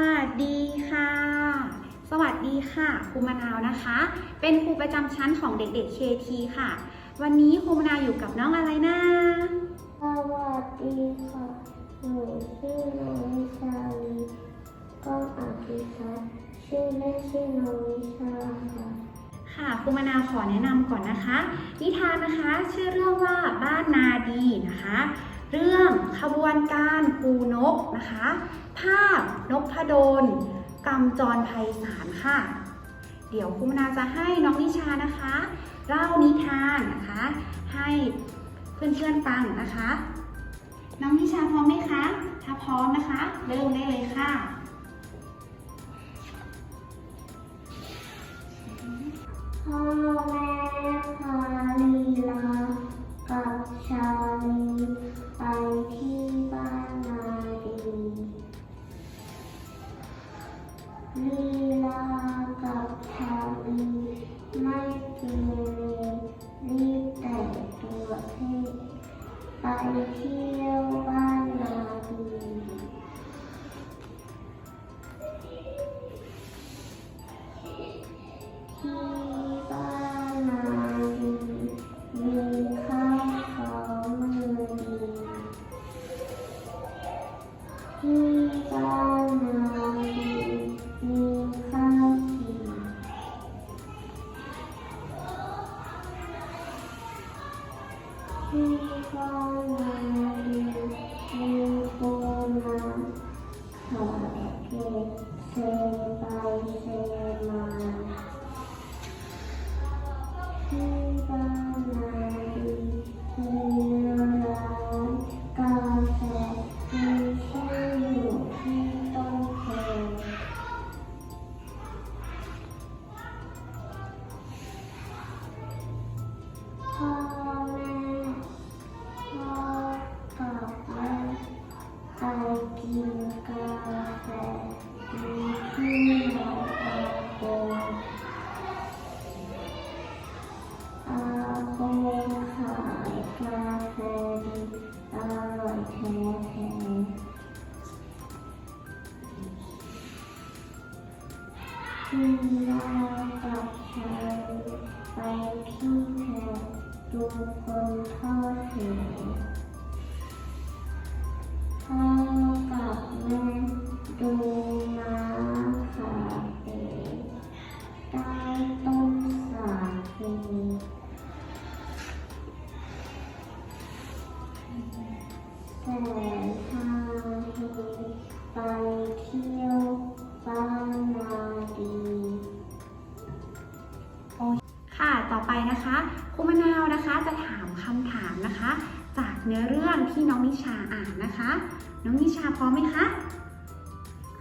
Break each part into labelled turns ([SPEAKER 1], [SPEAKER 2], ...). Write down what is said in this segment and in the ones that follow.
[SPEAKER 1] วัสดีค่ะ สวัสดีค่ะครูมะนาวนะคะ เป็นครูประจำชั้นของเด็กๆ KT ค่ะ วันนี้ครูมะนาวอยู่กับน้องอะไรนะ
[SPEAKER 2] สวัสดีค่ะ หนูชื่อน้องวิชาลีก้องอภิทัศน์ชื่อเล่นชื่อน้องวิชาค่ะ
[SPEAKER 1] ค่ะครูมะนาวขอแนะนำก่อนนะคะ นิทานนะคะ ชื่อเรื่องว่าบ้านนาดีนะคะ เรื่องขบวนการครูนกนะคะ ภาพนกพดลกำจรไพศาลค่ะ เดี๋ยวครูนาจะให้น้องนิชานะคะ เล่านิทานนะคะ ให้เพื่อนๆฟังนะคะ น้องนิชาพร้อมไหมคะ ถ้าพร้อมนะคะ เริ่มได้เลยค่ะ
[SPEAKER 2] พอ บเๆที่นากับชายไปที่แพดูคนทอดเสือพ่อกับแม่ดูม้าขาเตะใต้ต้นสาคูแต่พาเธอไปเที่ยว บ้านาดี
[SPEAKER 1] ค่ะ ต่อไปนะคะครูมะนาวนะคะจะถามคำถามนะคะ จากเนื้อเรื่องที่น้องนิชาอ่านนะคะ น้องนิชาพร้อมไหมคะ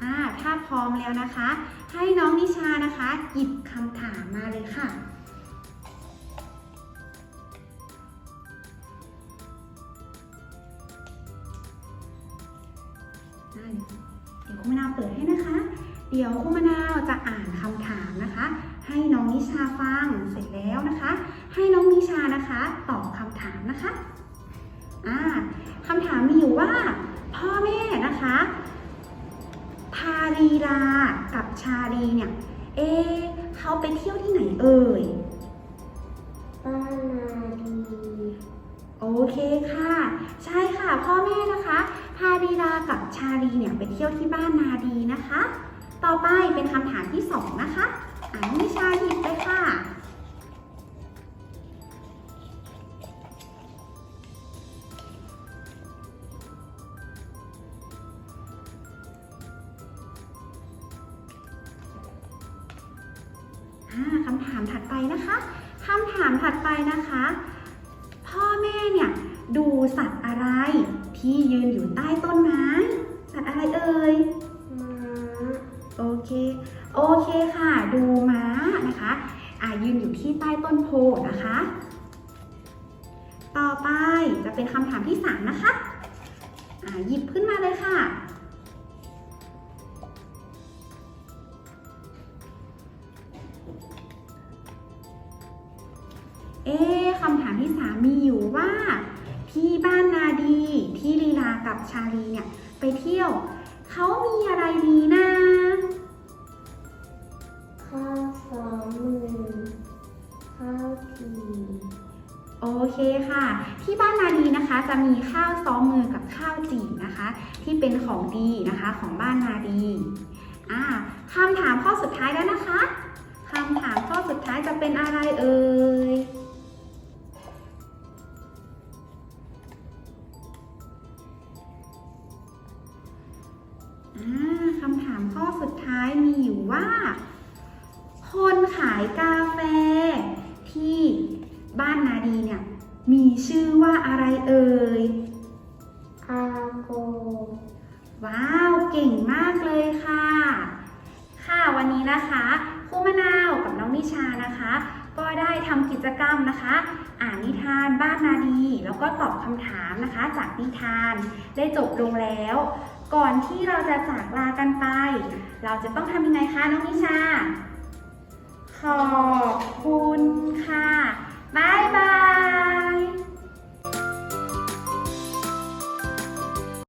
[SPEAKER 1] อ่าถ้าพร้อมแล้วนะคะ ให้น้องนิชานะคะหยิบคำถามมาเลยค่ะอ่าเดี๋ยวครูมะนาวเปิดให้นะคะ เดี๋ยวครูมะนาวจะอ่านคำถามนะคะ ให้น้องนิชาฟังเสร็จแล้วนะคะ ให้น้องนิชานะคะตอบคำถามนะคะอ่าคำถามมีอยู่ว่า พ่อแม่นะคะพาลีลากับชาลีเนี่ยเอะเขาไปเที่ยวที่ไหนเอ่ย
[SPEAKER 2] บ้านนาดี
[SPEAKER 1] โอเคค่ะ ใช่ค่ะพ่อแม่นะคะพาลีลากับชาลีเนี่ยไปเที่ยวที่บ้านนาดีนะคะ ต่อไปเป็นคำถามที่สองนะคะอ่านวิชาหยิบไปค่ะ คำถามถัดไปนะคะคำถามถัดไปนะคะ พ่อแม่เนี่ยดูสัตว์อะไรที่ยืนอยู่ใต้ต้นไม้ สัตว์อะไรเอ่ย โอเคค่ะ ดูม้านะคะอายืนอยู่ที่ใต้ต้นโพนะคะ ต่อไปจะเป็นคำถามที่สามนะคะอาหยิบขึ้นมาเลยค่ะ เอ๊คำถามที่สามมีอยู่ว่า ที่บ้านนาดีที่ลีลากับชาลีเนี่ย ไปเที่ยว เขามีอะไรดีนะ
[SPEAKER 2] ข้ มือข้าวจี
[SPEAKER 1] โอเคค่ะ ที่บ้านนาดีนะคะจะมีข้าวซ้อมมือกับข้าวจี่นะคะ ที่เป็นของดีนะคะของบ้านนาดีอ่าคำถามข้อสุดท้ายแล้วนะคะคำถามข้อสุดท้ายจะเป็นอะไรเอ่ยอ่าคำถามข้อสุดท้ายมีอยู่ว่า คนขายกาแฟ ที่บ้านนาดีเนี่ย มีชื่อว่าอะไรเอ่ย
[SPEAKER 2] อาโก
[SPEAKER 1] ว้าว เก่งมากเลยค่ะ ค่ะวันนี้นะคะครูมะนาวกับน้องนิชานะคะ ก็ได้ทำกิจกรรมนะคะ อ่านนิทานบ้านนาดี แล้วก็ตอบคำถามนะคะ จากนิทานได้จบลงแล้ว ก่อนที่เราจะจากลากันไป เราจะต้องทำยังไงคะน้องนิชา ขอบคุณค่ะ บ๊ายบาย